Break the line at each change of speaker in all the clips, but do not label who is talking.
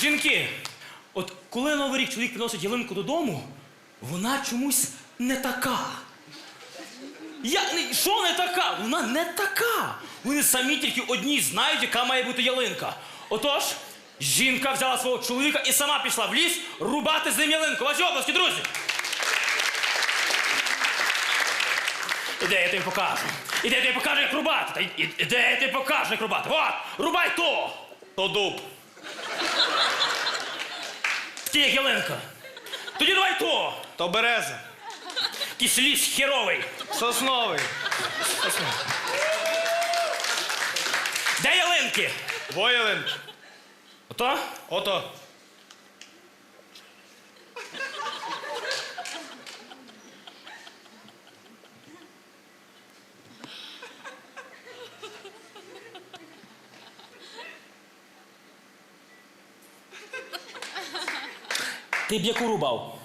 Дівки, от коли Новий рік чоловік приносить ялинку додому, вона чомусь не така. Я, що не така? Вона не така. Вони самі тільки одні знають, яка має бути ялинка. Отож, жінка взяла свого чоловіка і сама пішла в ліс рубати з ним ялинку. Ваші області, друзі! Іде, я тобі покажу. Іде, я тобі покажу, як рубати. Іде, я тобі покажу, як рубати. От, рубай то! То дуб. Ті як ялинка. Тоді давай то!
То береза.
Якийсь ліс херовий.
Сосновий.
Де ялинки?
Воєлин.
Ото?
Ото.
Ти б яку рубав?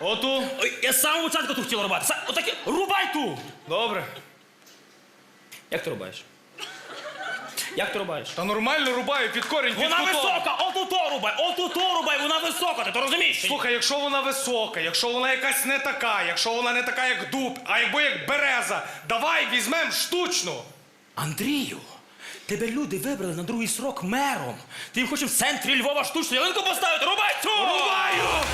Оту.
Ой, я з самого початку ту хотів рубати. Са- Отаке, рубай ту!
Добре.
Як ти рубаєш? Як ти рубаєш?
Та нормально рубаю під корінь, під
Вона
кутом.
висока! Оту то рубай! Оту то рубай! Вона висока! Ти то розумієш?
Слухай, якщо вона висока, якщо вона якась не така, якщо вона не така, як дуб, а якби як береза, давай візьмем штучну.
Андрію, тебе люди вибрали на другий срок мером. Ти їм хочеш в центрі Львова штучну ялинку поставити? Рубай цю!
Рубаю!